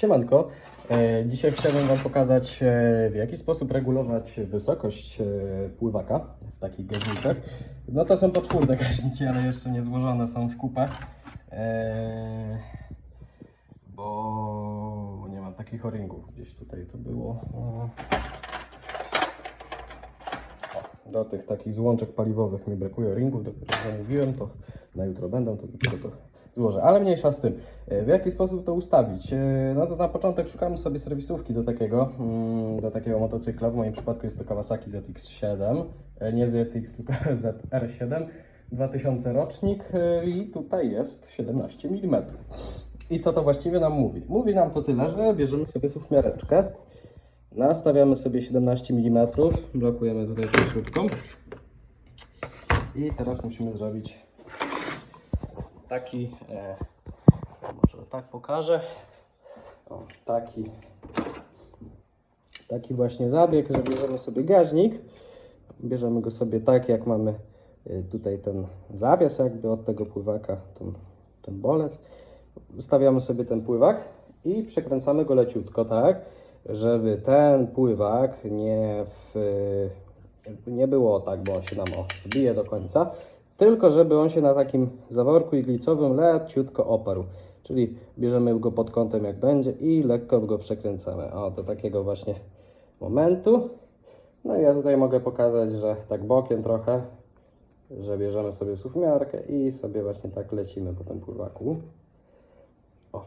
Siemanko, e, dzisiaj chciałbym Wam pokazać e, w jaki sposób regulować wysokość e, pływaka w takich gaźnikach. No to są poczwórne gaźniki, ale jeszcze nie złożone są w kupę, bo nie mam takich o-ringów. Gdzieś tutaj to było. O. Do tych takich złączek paliwowych mi brakuje ringów, dopiero zamówiłem, to na jutro będą, to dopiero to złożę. Ale mniejsza z tym. E, W jaki sposób to ustawić? E, No to na początek szukamy sobie serwisówki do takiego, mm, do takiego motocykla. W moim przypadku jest to Kawasaki ZX7, e, nie ZX, tylko ZR7, 2000 rocznik i tutaj jest 17 mm. I co to właściwie nam mówi? Mówi nam to tyle, że bierzemy sobie suwmiareczkę, nastawiamy sobie 17 mm, blokujemy tutaj tą śrubką i teraz musimy zrobić taki, e, może tak pokażę, o, taki, taki właśnie zabieg, że bierzemy sobie gaźnik, bierzemy go sobie tak jak mamy e, tutaj ten zawias jakby od tego pływaka, ten, ten bolec, stawiamy sobie ten pływak i przekręcamy go leciutko tak, żeby ten pływak nie w, nie było tak, bo on się nam o, bije do końca, tylko żeby on się na takim zaworku iglicowym leciutko oparł. Czyli bierzemy go pod kątem jak będzie i lekko go przekręcamy. O, do takiego właśnie momentu. No i ja tutaj mogę pokazać, że tak bokiem trochę, że bierzemy sobie suwmiarkę i sobie właśnie tak lecimy po tym pływaku. O.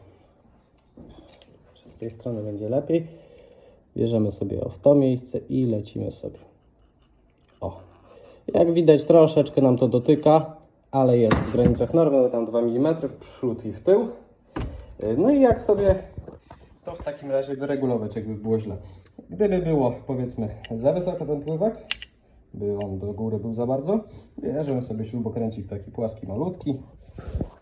Z tej strony będzie lepiej. Bierzemy sobie o w to miejsce i lecimy sobie. Jak widać troszeczkę nam to dotyka, ale jest w granicach normy, tam 2 mm w przód i w tył. Yy, No i jak sobie to w takim razie wyregulować, jakby było źle. Gdyby było powiedzmy za wysoko ten pływak, by on do góry był za bardzo, bierzemy sobie śrubokręcik taki płaski, malutki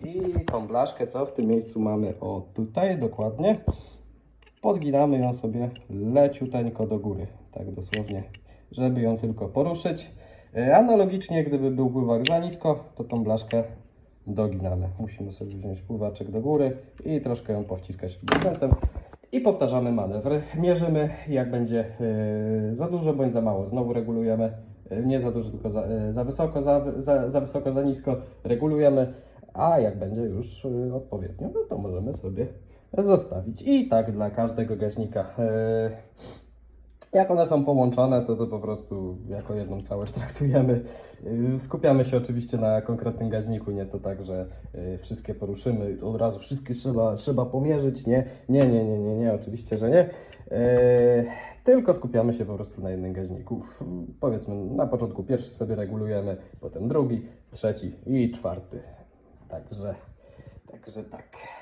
i tą blaszkę, co w tym miejscu mamy, o tutaj dokładnie, podginamy ją sobie leciuteńko do góry, tak dosłownie, żeby ją tylko poruszyć. E, Analogicznie, gdyby był pływak za nisko, to tą blaszkę doginamy. Musimy sobie wziąć pływaczek do góry i troszkę ją powciskać śrubokrętem i powtarzamy manewr. Mierzymy, jak będzie e, za dużo bądź za mało. Znowu regulujemy, e, nie za dużo, tylko za, za wysoko, za, za, za wysoko, za nisko regulujemy, a jak będzie już odpowiednio, no to możemy sobie zostawić. I tak dla każdego gaźnika. Jak one są połączone, to to po prostu jako jedną całość traktujemy. Yy, Skupiamy się oczywiście na konkretnym gaźniku, nie to tak, że yy, wszystkie poruszymy, od razu wszystkie trzeba, trzeba pomierzyć, nie, nie, nie, nie, nie, nie, oczywiście, że nie. Yy, Tylko skupiamy się po prostu na jednym gaźniku. Powiedzmy, na początku pierwszy sobie regulujemy, potem drugi, trzeci i czwarty. Także, także tak.